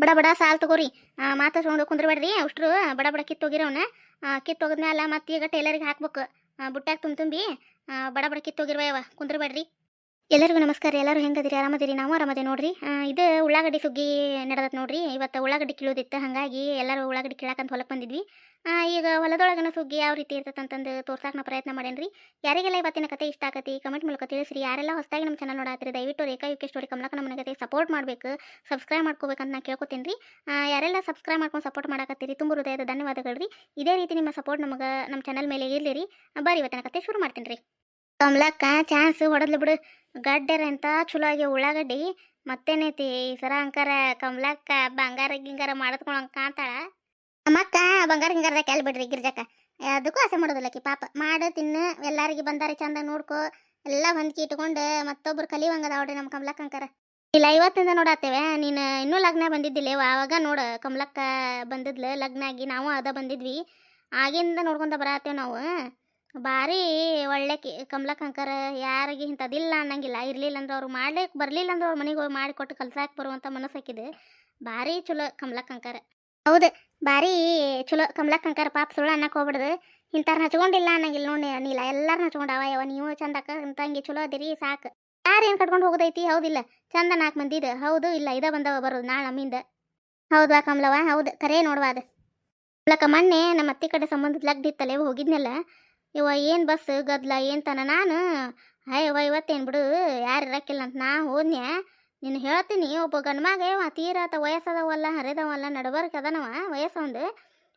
ಬಡ ಬಡ ಸಾಲ್ ತಗೋರಿ. ಮಾತಾ ತಗೊಂಡು ಕುಂದ್ರಬೇಡ್ರಿ. ಅಷ್ಟ್ರು ಬಡ ಬಡ ಕಿತ್ತೋಗಿರೋನ ಕಿತ್ತೋಗಿದ್ಮೇಲೆ ಮತ್ತೆ ಈಗ ಟೈಲರಿಗೆ ಹಾಕ್ಬೇಕು. ಬುಟ್ಟಾಗ ತುಂಬ ತುಂಬಿ ಬಡ ಬಡ ಕಿತ್ತೋಗಿರ್ವ ಯಾವ ಕುಂದ್ರಬೇಡ್ರಿ. ಎಲ್ಲರಿಗೂ ನಮಸ್ಕಾರ ಎಲ್ಲರೂ ಹೆಂಗದಿರಿ? ಆರಾಮದಿರಿ? ನಾವು ಆರಾಮದೇ ನೋಡ್ರಿ. ಇದು ಉಳ್ಳಾಗಡ್ಡಿ ಸುಗ್ಗಿ ನಡೆದತ್ ನೋಡ್ರಿ. ಇವತ್ತು ಉಳ್ಳಾಗಡ್ಡಿ ಕೀಳೋದಿತ್ತು. ಹಾಗಾಗಿ ಎಲ್ಲರೂ ಉಳ್ಳಾಗಡ್ಡಿ ಕೀಳಾಕಂತ ಹೊಲಕ್ಕೆ ಬಂದಿದ್ವಿ. ಈಗ ಹೊಲದೊಳಗನ ಸುಗ್ಗಿ ಯಾವ ರೀತಿ ಇರ್ತೈತೆ ಅಂತಂದು ತೋರ್ಸಾಕ ನಾ ಪ್ರಯತ್ನ ಮಾಡೇನ್ರಿ. ಯಾರಿಗೆಲ್ಲ ಇವತ್ತಿನ ಕತೆ ಇಷ್ಟ ಆಗತ್ತೆ ಕಮೆಂಟ್ ಮೂಲಕ ತಿಳಿಸ್ರಿ. ಯಾರೆಲ್ಲ ಹೊಸದಾಗಿ ನಮ್ಮ ಚಾನಲ್ ನೋಡಾತ್ರಿ, ದಯವಿಟ್ಟು ರೇಖಾ ಯುಕೆ ಸ್ಟೋರಿ ಕಮಲಕ ನಮ್ಮ ಕತೆ ಸಪೋರ್ಟ್ ಮಾಡಬೇಕು ಸಬ್ಸ್ಕ್ರೈಬ್ ಮಾಡ್ಕೋಬೇಕಂತ ನಾ ಕೇಳ್ಕೊತೀನಿ ರೀ ಯಾರೆಲ್ಲ ಸಬ್ಸ್ಕ್ರೈಬ್ ಮಾಡ್ಕೊಂಡು ಸಪೋರ್ಟ್ ಮಾಡಕತ್ತೀರಿ, ತುಂಬ ಹೃದಯದ ಧನ್ಯವಾದಗಳು ರೀ ಇದೇ ರೀತಿ ನಿಮ್ಮ ಸಪೋರ್ಟ್ ನಮಗೆ ನಮ್ಮ ಚಾನಲ್ ಮೇಲೆ ಇರಲಿ ರೀ. ಬರ್ರಿ ಇವತ್ತಿನ ಕತೆ ಶುರು ಮಾಡ್ತೀನಿ ರೀ ಕಮಲಕ್ಕ ಚಾನ್ಸ್ ಹೊಡೆದ್ಲು ಬಿಡು. ಗಡ್ಡೆರ ಅಂತ ಚಲೋ ಆಗಿ ಉಳ್ಳಾಗಡ್ಡಿ. ಮತ್ತೇನೈತಿ ಈ ಸರ ಅಂಕಾರ ಕಮಲಕ್ಕ ಬಂಗಾರ ಗಿಂಗಾರ ಮಾಡದ್ಕೊಳಂಗ ಕಾಣ್ತಾಳ. ನಮ್ಮಕ್ಕ ಬಂಗಾರ ಗಿಂಗಾರದ ಕೆಲ್ ಬಿಡ್ರಿ ಗಿರ್ಜಕ್ಕ. ಅದಕ್ಕೂ ಆಸೆ ಮಾಡೋದಿಲ್ಲಕಿ ಪಾಪ. ಮಾಡು, ತಿನ್ನು, ಎಲ್ಲಾರಿಗೆ ಬಂದಾರೆ ಚಂದ ನೋಡ್ಕೊ. ಎಲ್ಲ ಹೊಂದ್ಕಿ ಇಟ್ಕೊಂಡು ಮತ್ತೊಬ್ರು ಕಲಿವಂಗದ ಅವ್ರಿ ನಮ್ಮ ಕಮಲಕ್ಕ ಅಂಕಾರ. ಇಲ್ಲ, ಇವತ್ತಿಂದ ನೋಡತ್ತೇವೆ ನೀನು ಇನ್ನೂ ಲಗ್ನ ಬಂದಿದ್ದಿಲ್ಲ, ಆವಾಗ ನೋಡು ಕಮಲಕ್ಕ ಬಂದಿದ್ಲು. ಲಗ್ನ ಆಗಿ ನಾವು ಅದ ಬಂದಿದ್ವಿ. ಆಗಿಂದ ನೋಡ್ಕೊಂತ ಬರತ್ತೇವೆ ನಾವು. ಭಾರಿ ಒಳ್ಳೆ ಕಮಲ ಕಂಕರ್ ಅಂಕರ ಯಾರಿಗೆ ಇಂಥದಿಲ್ಲ ಅನ್ನಂಗಿಲ್ಲ. ಇರಲಿಲ್ಲ ಅಂದ್ರೆ ಅವ್ರು ಮಾಡ್ಲಿಕ್ಕೆ ಬರಲಿಲ್ಲ ಅಂದ್ರೆ ಅವ್ರ ಮನೆಗೆ ಹೋಗಿ ಮಾಡಿಕೊಟ್ಟು ಕಲ್ಸಾಕ್ ಬರುವಂಥ ಮನಸ್ಸಾಕಿದೆ ಭಾರಿ ಚಲೋ ಕಮಲ ಕಂಕರ್. ಹೌದು ಭಾರಿ ಚಲೋ ಕಮಲ ಕಂಕರ್ ಪಾಪ ಸುಳ್ಳು ಅನ್ನಕ್ಕೆ ಹೋಗ್ಬಿಡ್ದು. ಇಂಥ ಹಚ್ಕೊಂಡಿಲ್ಲ ಅನ್ನಂಗಿಲ್ಲ ನೋಡಿ ಅನಿಲ್ಲ ಎಲ್ಲರೂ ಹಚ್ಕೊಂಡವ ಯಾವ ನೀವು ಚಂದಕ್ಕ ತಂಗಿ ಚಲೋ ಅದಿರಿ ಸಾಕು. ಯಾರು ಏನು ಕಟ್ಕೊಂಡು ಹೋಗೋದೈತಿ? ಹೌದಿಲ್ಲ. ಚಂದ ನಾಲ್ಕು ಮಂದಿದ ಹೌದು, ಇಲ್ಲ, ಇದ ಬಂದವ ಬರೋದು ನಾಳೆ ನಮ್ಮಿಂದ. ಹೌದಾ ಕಮಲವ, ಹೌದು, ಕರೆ ನೋಡುವ ಅದು. ಮೊನ್ನೆ ನಮ್ಮ ಅತ್ತಿ ಕಡೆ ಸಂಬಂಧದ ಲಗ್ನ ಇತ್ತಲ್ಲೇ, ಹೋಗಿದ್ನಲ್ಲ. ಇವ ಏನು ಬಸ್ ಗದ್ಲ ಏನು ತನ ನಾನು? ಅಯ್ಯವ್ವ ಇವತ್ತೇನು ಬಿಡು, ಯಾರು ಇರಕ್ಕಿಲ್ಲ ಅಂತ ನಾ ಹೋದ್ನ್ಯಾ? ನೀನು ಹೇಳ್ತೀನಿ, ಒಬ್ಬ ಗಂಡ್ಮಾಗ ಇವ ತೀರಾತ ವಯಸ್ಸದವಲ್ಲ, ಹರಿದವಲ್ಲ, ನಡಬರ್ಕ್ ಅದನವ ವಯಸ್ಸೊಂದು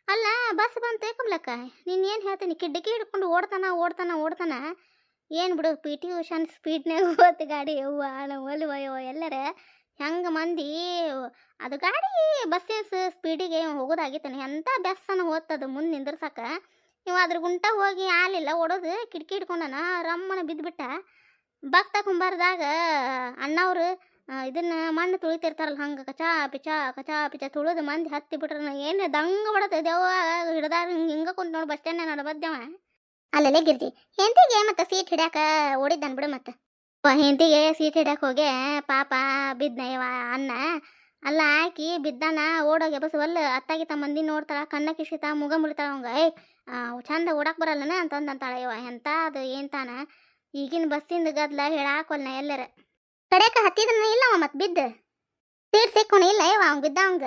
ಅಲ್ಲ, ಬಸ್ ಬಂತು ಕಮ್ಲಕ್ಕ ನೀನು ಏನು ಹೇಳ್ತೀನಿ ಕಿಡ್ಡಿಗೆ ಹಿಡ್ಕೊಂಡು ಓಡ್ತಾನ ಓಡ್ತಾನ ಓಡ್ತಾನ? ಏನು ಬಿಡು, ಪಿ ಟಿ ಉಷಾನ್ ಸ್ಪೀಡ್ನಾಗ ಹೋತು ಗಾಡಿ ಯವ್ವ ನಾವು ಒಲ್ವ ಯವ್ವ ಎಲ್ಲರ? ಹೆಂಗೆ ಮಂದಿ? ಅದು ಗಾಡಿ ಬಸ್ಸಿನ ಸ್ಪೀಡಿಗೆ ಹೋಗೋದಾಗಿತ್ತಾನೆ? ಎಂಥ ಬೆಸ್ಸನ ಹೋಗ್ತದ ಮುಂದೆ ನಿಂದ್ರಸಕ? ಇವ ಅದ್ರ ಗುಂಟ ಹೋಗಿ ಆಲಿಲ್ಲ ಓಡೋದು ಕಿಟಕಿ ಹಿಡ್ಕೊಂಡನ ರಮ್ಮನ ಬಿದ್ದುಬಿಟ್ಟ ಭಕ್ತ ಕುಂಬಾರದಾಗ ಅಣ್ಣವ್ರು ಇದನ್ನ ಮಣ್ಣು ತುಳಿತಿರ್ತಾರಲ್ಲ ಹಂಗೆ ಕಚಾ ಪಿಚಾ ಕಚಾ ಪಿಚಾ ತುಳಿದು ಮಂದಿ ಹತ್ತಿ ಬಿಟ್ರನ ಏನು ದಂಗ ಬಡತ ದೇವ ಹಿಡ್ದಾರ ಹಿಂಗೆ ಹಿಂಗೆ ಕುಂತು ನೋಡಿ ಬಸ್ ಸ್ಟ್ಯಾಂಡ್ ನಡಬದ್ದವ ಅಲ್ಲಲ್ಲೇ ಗಿರ್ಜಿ ಹೆಂತಿಗೆ ಮತ್ತೆ ಸೀಟ್ ಹಿಡ್ಯಾಕ ಓಡಿದ್ದಾನ ಬಿಡು ಮತ್ತೆ. ಹೆಂತಿಗೆ ಸೀಟ್ ಹಿಡ್ಯಾಕ ಹೋಗಿ ಪಾಪ ಬಿದ್ನ ಇವ ಅನ್ನ ಅಲ್ಲ ಹಾಕಿ ಬಿದ್ದಾನ ಓಡೋಗಿ ಬಸ್ವಲ್ಲ ಅತ್ತಾಗಿತ್ತ ಮಂದಿ ನೋಡ್ತಾಳ, ಕಣ್ಣ ಕಿಸಿತ ಮುಗ ಮುಳಿತಾಳ ಅವಂಗ. ಏಯ್ ಚಂದ ಓಡಾಕ್ ಬರಲ್ಲನ ಅಂತಂದ್ ಅಂತಾಳೆ ಇವ ಎಂತ ಅದು, ಏನು ತಾನ? ಈಗಿನ ಬಸ್ಸಿಂದ ಗದ್ಲ ಹೇಳಾಕೊಲ್ನ ಎಲ್ಲರ. ಕಡೆಕ ಹತ್ತಿದನ ಇಲ್ಲವ ಮತ್ತೆ ಬಿದ್ದು? ಸೀಟ್ ಸಿಕ್ಕೋಣ ಇಲ್ಲ ಇವ ಅವ್ನು ಬಿದ್ದ ಅವಂಗ?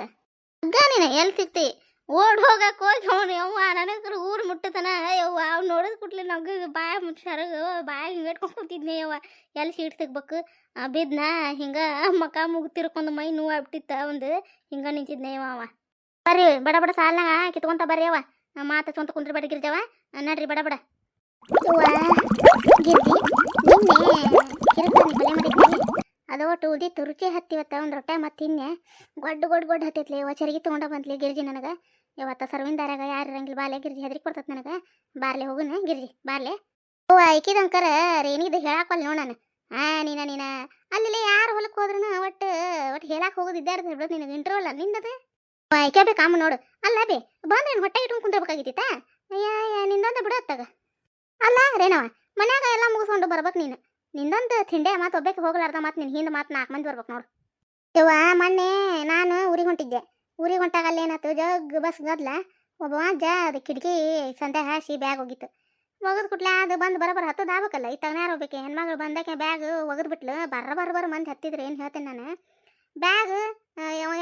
ಅಗ್ಗ ನೀನ ಎಲ್ಲಿ ಸಿಕ್ತಿ? ಓಡ್ ಹೋಗಕ್ ಹೋಗಿ ಅವನು ಯವ್ವ, ನನಗರು ಊರು ಮುಟ್ಟತನ ಯವ್ವ. ಅವ್ನು ನೋಡಿದ ಕುಟ್ಲಿ ನಗ, ಬಾಯ ಮುಟ್ಸಾರಗ ಬಾಯ ಹಿಂಗೆ ಇಟ್ಕೊಂಡು ಕೂತಿದ್ನಿ ಯವ್ವ. ಎಲ್ಲಿ ಸೀಟ್ ಸಿಗ್ಬೇಕು? ಬಿದ್ನ, ಹಿಂಗ ಮಕ ಮುಗ್ತಿರ್ಕೊಂಡು ಮೈ ನೋವು ಆಗ್ಬಿಟ್ಟಿತ್ತ ಒಂದು, ಹಿಂಗ ನಿಂತಿದ್ನ ಯವ್ವ ಅವ. ಬರ್ರಿ, ಬಡ ಬಡ ಸಾಲ್ನಾಗ ಕಿತ್ಕೊಂತ ಬರ್ರಿ ಅವ ಮಾತು ಸ್ವಂತ ಕುಂದ್ರ ಬೇಡ ಗಿರ್ಜವ ನಡ್ರಿ ಬಡ ಬಡ. ಗಿರ್ಜಿ ನಿನ್ನೆ ಕಿರುಕನಿ ಬಲೆ ಮಾಡಿದ್ವಿ. ಅದು ಒಟ್ಟು ಉದಿತ್ತು ರುಚಿ ಹತ್ತಿವತ್ತ, ಒಂದು ರೊಟ್ಟೆ ಮತ್ತೆ ತಿನ್ನೆ ಗೊಡ್ಡು ಗೊಡ್ ಗೊಡ್ ಹತ್ತಿತ್ಲಿ. ಇವ ಚರಿಗೆ ತೊಗೊಂಡ ಬಂದ್ಲಿ ಗಿರ್ಜಿ ನನಗೆ. ಇವತ್ತ ಸರ್ವಿಂದಾರಾಗ ಯಾರು ಇರಂಗಿಲ್ಲ ಬಾಲೆ, ಗಿರ್ಜಿ ಹೆದರಿ ಕೊಡ್ತತ್ ನನಗೆ. ಬಾರ್ಲೆ ಹೋಗುನ, ಗಿರ್ಜಿ, ಬಾರ್ಲೆ. ಓ ಐಕಿದಂಕರ ಅಂಕರ ಹೇಳಾಕಲ್ಲ ನೋಡ ನಾನು. ಆ, ನೀನ ನೀನ. ಅಲ್ಲಿ ಯಾರು ಹೊಲಕ್ಕೆ ಹೋದ್ರೂ ಒಟ್ಟು ಒಟ್ಟು ಹೇಳಾಕ್ ಹೋಗೋದಿದ್ದಾರೆ ಬಿಡೋದು ಬಿಡು ನಿನಗೆ. ಇಂಟ್ರೋಲ್ಲ ನಿಂದದ ಐಕೆ ಬೇಕು ಅಮ್ಮ ನೋಡು. ಅಲ್ಲ ಬೇ ಬಂದ್ರೆ ಹೊಟ್ಟೆ ಇಟ್ಕೊಂಡು ಕುಂದಿರ್ಬೇಕಾಗಿತ್ತ? ಅಯ್ಯ ನಿಂದಂತ ಬಿಡು ಅತ್ತಾಗ ಅಲ್ಲ ರೇನವ ಮನ್ಯಾಗ ಎಲ್ಲ ಮುಗಿಸ್ಕೊಂಡು ಬರ್ಬೇಕು ನೀನು. ನಿಂದಂತ ತಿಂಡೆ ಮಾತು ಒಬ್ಬಕ್ಕೆ ಹೋಗ್ಲಾರ್ದ ಮಾತು ನಿನ್ನ ಹಿಂದೆ ಮಾತು ನಾಲ್ಕು ಮಂದಿ ಬರ್ಬೇಕು ನೋಡು. ಇವ ಮೊನ್ನೆ ನಾನು ಊರಿಗೆ ಹೊಂಟಿದ್ದೆ. ಊರಿಗೆ ಹೊಂಟಾಗ ಅಲ್ಲಿ ಏನಾಯ್ತು? ಜಗ್ ಬಸ್ ಗದ್ಲ ಒಬ್ಬವ ಜ ಅದು ಕಿಟಕಿ ಸಂತೆ ಹಾಸಿ ಬ್ಯಾಗ್ ಹೋಗಿತ್ತು ಒಗದ್ ಕುಟ್ಲೆ ಅದು ಬಂದು ಬರಬರ ಹತ್ತದ ಆಗ್ಬೇಕಲ್ಲ? ಈ ತಗನ್ಯಾರ ಹೋಗ್ಬೇಕು ಹೆಣ್ಮಗಳು ಬಂದಕ್ಕೆ ಬ್ಯಾಗ್ ಒಗದ್ ಬಿಟ್ಲು ಬರ್ರ ಬರ್ರ ಮಂದಿ ಹತ್ತಿದ್ರು, ಏನು ಹೇಳ್ತೇನೆ ನಾನು? ಬ್ಯಾಗ್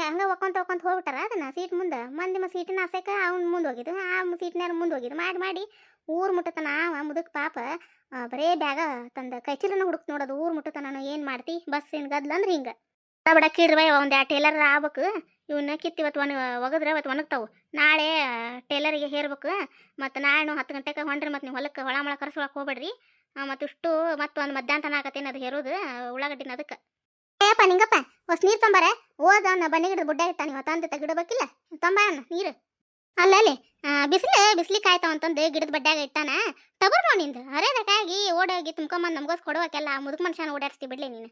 ಹಂಗೆ ಒಕ್ಕೊಂತ ಒಕ್ಕೊಂತ ಹೋಗ್ಬಿಟ್ಟಾರ ಅದನ್ನ ಸೀಟ್ ಮುಂದೆ. ಮಂದಿ ಮತ್ತು ಸೀಟಿನ ಆಸೆಕ ಅವ್ನು ಮುಂದೆ ಹೋಗಿದ್ದು. ಆ ಸೀಟ್ನಾರ ಮುಂದೆ ಹೋಗಿದ್ದು. ಮಾಡಿ ಮಾಡಿ ಊರು ಮುಟ್ಟತನ ಅವ ಮುದುಕ್ ಪಾಪ. ಬರೇ ಬ್ಯಾಗ ತಂದ ಕೈಚೀಲನ ಹುಡುಕ್ ನೋಡೋದು ಊರು ಮುಟ್ಟತನ ಏನು ಮಾಡ್ತಿ? ಬಸ್ ಏನು ಗದ್ಲ ಅಂದ್ರೆ ಹಿಂಗೆ. ಬಡ ಕೀರ್ವ ಒಂದು ಆ ಟೇಲರ್ ಆಗ್ಬೇಕು. ಇವನ್ನ ಕಿತ್ತಿ ಇವತ್ತು ಒಣ, ಒಗದ್ರೆ ಇವತ್ತು ಒಣಗ್ತಾವು. ನಾಳೆ ಟೇಲರಿಗೆ ಹೇರ್ಬೇಕು. ಮತ್ತು ನಾಳೆ ಹತ್ತು ಗಂಟೆಗೆ ಹೊಂಡ್ರಿ ಮತ್ತು ನೀವು ಹೊಲಕ್ಕೆ ಹೊಳ ಮಳ ಕರ್ಸೊಳಕ್ಕೆ ಹೋಗ್ಬೇಡ್ರಿ. ಮತ್ತು ಇಷ್ಟು ಮಧ್ಯಾಹ್ನ ತನ ಆಗತ್ತೇನು ಅದು ಹೇರೋದು ಉಳ್ಳಾಗಡ್ಡಿನ ಅದಕ್ಕೆ. ಏಪ್ಪ ನಿಂಗಪ್ಪ ಹೊಸ ನೀರು ಓದ ನಾ ಬನ್ನಿ ಗಿಡದ ಬುಡ್ಡ ಇರ್ತಾನೆ ಇವ ತಂದು ತೆಗಿಡಬೇಕಿಲ್ಲ? ತೊಂಬಾನ ನೀರು. ಅಲ್ಲ ಅಲ್ಲಿ ಬಿಸಿಲು ಬಿಸಿಲಿ ಕಾಯ್ತಾವ ಅಂತಂದು ಗಿಡದ ಬಡ್ಡ್ಯಾಗ ಇಟ್ಟಾನ? ತಗೋರ್ ನೋಡಿ ನಿಂದು. ಹರೇದಕ್ಕಾಗಿ ಓಡೋಗಿ ತುಂಬ್ಕೊಂಬಂದು ನಮ್ಗೋಸ್ ಕೊಡುವಕ್ಕೆಲ್ಲ ಮುದುಕ ಮನುಷ್ಯನ ಓಡಾಡಿಸ್ತಿ ಬಿಡ್ಲಿ ನೀನು.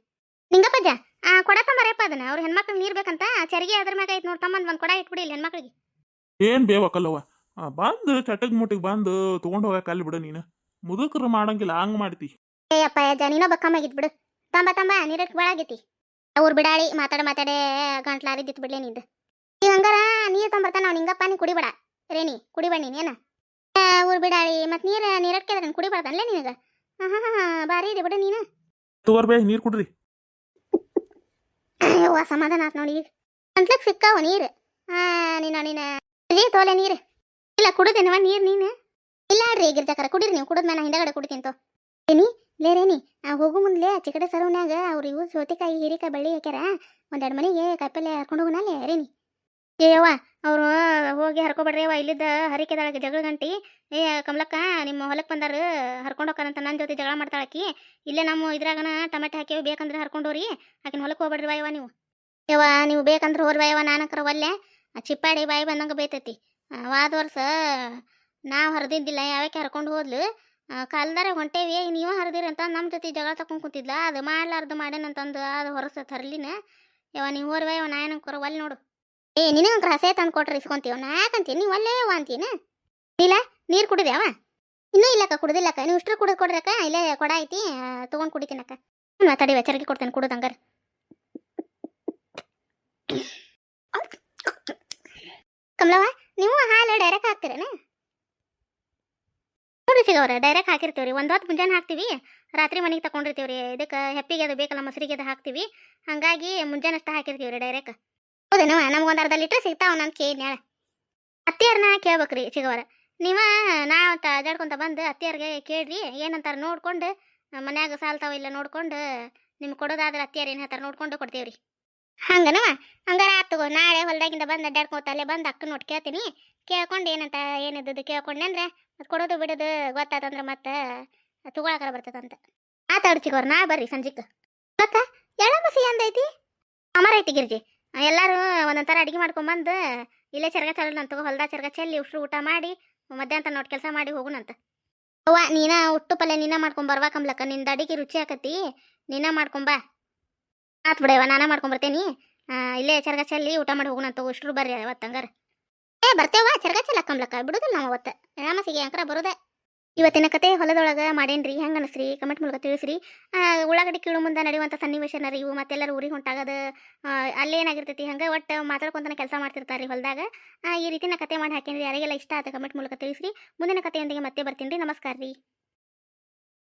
ನಿಂಗಪ್ಪಜ್ಜ ಆ ಕೊಡ ತಂಬಾರಪ್ಪ ಅದನ್ನ. ಅವ್ರ ಹೆಣ್ಮಕ್ಳಿಗೆ ನೀರು ಬೇಕಂತ ಚರಿಗೆ ಅದ್ರ ಮ್ಯಾಗ ಐತ್ ನೋಡಿ ತಮ್ಮಂದ್ ಒಂದು ಕೊಡ ಇಟ್ಬಿಡಿ ಇಲ್ಲಿ ಹೆಣ್ಮಕ್ಳಿಗೆ. ಏನ್ ಬೇವಕ್ಕಲ್ಲವ ಬಂದು ಚಟಗ್ ಮುಟ್ಟಿಗೆ ಬಂದು ತಗೊಂಡು ಹೋಗಕ್ಕೆ ಅಲ್ಲಿ ಬಿಡು ನೀನು. ಮುದುಕರು ಮಾಡಂಗಿಲ್ಲ ಹಂಗ್ ಮಾಡ್ತಿ. ಏಯಪ್ಪ ಅಜ್ಜ ನೀನೋ ಬಕ್ಕಮ್ಮಾಗಿತ್ ಬಿಡು ತಂಬ ತಂಬ ನೀರಕ್ಕೆ ಬಾಳಾಗೈತಿ. ಅವ್ರು ಬಿಡಾಳಿ ಮಾತಾಡ ಮಾತಾಡೇ ಗಂಟ್ಲಾರಿದ್ದಿತ್ತು ಬಿಡ್ಲಿ ನಿಂದ. ಈಗ ಹಂಗಾರ ನೀರು ತೊಂಬರ್ತಾನ ಅವ್ನು ಹಿಂಗಪ್ಪ ನೀ ಕುಡಿಬೇಡ. ರೇಣಿ ಕುಡಿಬೇಡ ನೀನು ಏನ? ಊರ್ ಬಿಡಾಳಿ ಮತ್ತೆ ನೀರ ನೀರಟ್ಕೆ ಅದ್ರ ಕುಡಿಬಾರ್ದಲ್ಲ ನಿನಗೆ? ಹಾಂ ಹಾಂ ಹಾಂ ಭಾರಿ ಇದೆ ಬಿಡ ನೀನು. ತಗೋರ್ ಬೇ ನೀರು ಕುಡ್ರಿ. ಯವ್ವ ಸಮಾಧಾನ ಆತ್ ನೋಡಿ ಈಗ. ಸಿಕ್ಕಾವ ನೀರು? ಆ ನೀನು ನೀನು. ಇಲ್ಲಿ ತೋಲೆ ನೀರು. ಇಲ್ಲ ಕುಡಿದೇನವ ನೀರು ನೀನು? ಇಲ್ಲ ರೀ ಗಿರ್ಜಾಕರ ಕುಡೀರಿ ನೀವು ಕುಡಿದ್ಮೇಲೆ ಹಿಂದಗಡೆ ಕುಡಿತೀನಿ ತೋ. ಏನಿ? ಲೇರೇನಿ ಆ ಹೋಗು ಮುಂದ್ಲೆ ಚಿಕಡೆ ಸರವನ್ಯಾಗ ಅವ್ರ ಇವು ಸೌತೆಕಾಯಿ, ಹೀರಿಕಾಯಿ ಬಳ್ಳಿ ಹಾಕ್ಯಾರ. ಒಂದೆರಡು ಮನೆಗೆ ಕಾಯಿಪಲ್ಲೆ ಹರ್ಕೊಂಡು ಹೋಗೋಣ ರೇನಿ ಏಯವ್ವ ಅವರು ಹೋಗಿ ಹರ್ಕೊಬೇಡ್ರಿ ಅವ್ವ ಇಲ್ಲಿದ್ದ ಹರಿಕೆದಾಳಕ್ಕೆ ಜಗಳ ಗಂಟಿ. ಏ ಕಮಲಕ್ಕ, ನಿಮ್ಮ ಹೊಲಕ್ಕೆ ಬಂದಾರ, ಹರ್ಕೊಂಡು ಹೋಗ್ತಾರಂತ ನನ್ನ ಜೊತೆ ಜಗಳ ಮಾಡ್ತಾಳಕ್ಕಿ ಇಲ್ಲೇ ನಮ್ಮ ಇದ್ರಾಗನ ಟಮಾಟೆ ಹಾಕಿ ಬೇಕಂದ್ರೆ ಹರ್ಕೊಂಡು ಹೋಗ್ರಿ ಆಕಿನ ಹೊಲಕ್ಕೆ ಹೋಗ್ಬೇಡ್ರಿ ಬಾಯವ್ವ ನೀವು. ಯವ್ವ, ನೀವು ಬೇಕಂದ್ರೆ ಹೋರ್ ಯವ್ವ ನಾನಕ್ಕರ ಒಲ್ಲೆ. ಚಿಪ್ಪಾಡಿ ಬಾಯಿ ಬಂದಂಗೆ ಬೇತೈತಿ. ವಾದ ವರ್ಷ ನಾವು ಹರಿದಿದ್ದಿಲ್ಲ ಯಾವಕ್ಕೆ ಹರ್ಕೊಂಡು ಹೋದ್ಲು? ಕಾಲ್ದಾರ ಹೊಂಟೇವಿ ನೀವು ಹರಿದಿರಿ ಅಂತ ನಮ್ಮ ಜೊತೆ ಜಗಳ ತಕೊಂಡ್ ಕುಂತಿದ್ಲ, ಅದು ಮಾಡ್ಲಾರ್ದು ಮಾಡ್ಯಾನಂತಂದು ಅದು ಹೊರಸ ತರ್ಲಿನ. ಯವ ನೀವು ಹೋರ್ವ ಯವ ನಾ ಕೊರ ಒಲ್ ನೋಡು. ಏ ನಿನಗೊಂದು ಹಸೆ ತಂದು ಕೊಟ್ರೆ ಇಸ್ಕೊಂತೀವ ನಾ ಯಾಕಂತೀನಿ ನೀವು ಒಲ್ಲೆ ಅಂತೀನ? ಇಲ್ಲ, ನೀರು ಕುಡಿದ್ಯಾವ ಇನ್ನೂ ಇಲ್ಲಕ್ಕ, ಕುಡ್ದಿಲ್ಲಕ್ಕ, ನೀವು ಇಷ್ಟರು ಕುಡಿದು ಕೊಡ್ರಕ್ಕ ಇಲ್ಲೇ ಕೊಡ ಐತಿ ತೊಗೊಂಡು ಕುಡಿತೀನಕ್ಕ. ಹ್ಞೂ ತಡಿ ಚರಗಿ ಕೊಡ್ತೇನೆ, ಕುಡುದು ಹಂಗಾರೆ ಕಮಲವ್ವ ನೀವು ಹಾಲು ಡೈರೆಕ್ಟ್ ಹಾಕ್ತೀರೇನ ಸಿಗವ್ರೆ ಡೈರೆಕ್ಟ್ ಹಾಕಿರ್ತೇವ್ರಿ. ಒಂದು ಹೊತ್ತು ಮುಂಜಾನೆ ಹಾಕ್ತೀವಿ, ರಾತ್ರಿ ಮನೆಗೆ ತಗೊಂಡಿರ್ತೀವ್ರಿ ಇದಕ್ಕೆ ಹೆಪ್ಪಿಗೆ ಅದು ಬೇಕಲ್ಲ, ಮೊಸರಿಗೆ ಅದು ಹಾಕ್ತೀವಿ. ಹಂಗಾಗಿ ಮುಂಜಾನೆ ಅಷ್ಟ ಹಾಕಿರ್ತೀವ್ರಿ ಡೈರೆಕ್ಟ್ ಹೌದೇನವ ನಮ್ಗೊಂದು ಅರ್ಧ ಲೀಟ್ರ್ ಸಿಗ್ತಾವ ನಾನು ಕೇಳಿದ್ನ್ಯಾಳ ಅತ್ತಿಯರ್ನ ಕೇಳ್ಬೇಕ್ರಿ ಸಿಗವರ ನೀವ ನಾವು ಅಡ್ಡಾಡ್ಕೊಂತ ಬಂದು ಅತ್ತಿಯರ್ಗೆ ಕೇಳ್ರಿ, ಏನಂತಾರ ನೋಡ್ಕೊಂಡು, ಮನ್ಯಾಗ ಸಾಲ್ತಾವ ಇಲ್ಲ ನೋಡ್ಕೊಂಡು, ನಿಮ್ಗೆ ಕೊಡೋದಾದ್ರೆ ಅತ್ತಿಯರ್ ಏನು ಹೇಳ್ತಾರೆ ನೋಡ್ಕೊಂಡು ಕೊಡ್ತೇವ್ರಿ. ಹಂಗನವ ಹಂಗಾರ ಆತು ನಾಳೆ ಹೊಲ್ದಾಗಿಂದ ಬಂದು ಅಡ್ಡಾಡ್ಕೋತ ಅಲ್ಲೇ ಬಂದು ಅಕ್ಕ ನೋಡ್ ಕೇಳ್ತೀನಿ. ಕೇಳ್ಕೊಂಡು ಏನಂತ ಏನಿದ್ದದು ಕೇಳ್ಕೊಂಡೆ ಅಂದ್ರೆ ಮತ್ತೆ ಕೊಡೋದು ಬಿಡೋದು ಗೊತ್ತಾತಂದ್ರೆ ಮತ್ತೆ ತಗೊಳಕರ ಬರ್ತದಂತ. ಮಾತಾಡ್ಚಿಗೋರ್ ನಾ ಬರ್ರಿ ಸಂಜಿಕ್. ಮತ್ತ ಎಳ ಮಸಿ ಅಂದೈತಿ? ಅಮರ ಐತಿ ಗಿರ್ಜಿ. ಎಲ್ಲರೂ ಒಂದೊಂದ್ ಥರ ಅಡಿಗೆ ಮಾಡ್ಕೊಂಬಂದು, ಇಲ್ಲೇ ಚರ್ಗ ಚಲ್ಲ ನಂತ ಹೊಲ್ದಾಗ ಚರ್ಗ ಚೆಲ್ಲಿ ಉಷ್ರು ಊಟ ಮಾಡಿ ಮಧ್ಯಾಹ್ನ ನೋಟ್ ಕೆಲಸ ಮಾಡಿ ಹೋಗುಣಂತ ಅವ್ವ, ನೀನ ಉಟ್ಟು ಪಲ್ಯ ನೀನ ಮಾಡ್ಕೊಂಡ್ ಬರ್ವಾ ಕಮ್ಲಕ್ಕ ನಿಂದ ಅಡಿಗೆ ರುಚಿ ಆಕತಿ, ನೀನ ಮಾಡ್ಕೊಂಬಾ. ಆತ್ ಬಿಡವ ನಾನ ಮಾಡ್ಕೊಂಬರ್ತೇನಿ. ಬರ್ತೇನಿ ಇಲ್ಲೇ ಚರ್ಗ ಚೆಲ್ಲಿ ಊಟ ಮಾಡಿ ಹೋಗುಣಂತ ಅಂತ ಇಷ್ಟ್ರು ಬರ್ರಿ ಅವತ್ತು ಹಂಗಾರ. ಏ ಬರ್ತೇವ ಚರ್ಗ ಚೆಲ್ಲ ಕಮ್ಲಕ್ಕ ಬಿಡುದಿಲ್ಲ ನಾವು ಅವತ್ತು. ರಾಮಸಿಗೆ ಅಂಕರ ಬರೋದೆ. ಇವತ್ತಿನ ಕತೆ ಹೊಲದೊಳಗೆ ಮಾಡೇನ್ರಿ, ಹೆಂಗೆ ಅನಿಸ್ರಿ ಕಮೆಂಟ್ ಮೂಲಕ ತಿಳಿಸ್ರಿ. ಉಳ್ಳಾಗಡ್ಡಿ ಕೀಳು ಮುಂದೆ ನಡೆಯುವಂಥ ಸನ್ನಿವೇಶನ ಇವು ಮತ್ತೆಲ್ಲರೂ ಊರಿಗೆ ಹೊಂಟಾಗದ ಅಲ್ಲೇನಾಗಿರ್ತೈತಿ ಹಂಗೆ ಒಟ್ಟು ಮಾತಾಡ್ಕೊಂತಾನೆ ಕೆಲಸ ಮಾಡ್ತಿರ್ತಾರೆ ಹೊಲದಾಗ. ಈ ರೀತಿನ ಕತೆ ಮಾಡಿ ಹಾಕೇನ್ರಿ, ಯಾರಿಗೆಲ್ಲ ಇಷ್ಟ ಆತ ಕಮೆಂಟ್ ಮೂಲಕ ತಿಳಿಸ್ರಿ. ಮುಂದಿನ ಕಥೆಯೊಂದಿಗೆ ಮತ್ತೆ ಬರ್ತೀನಿ ರೀ ನಮಸ್ಕಾರ ರೀ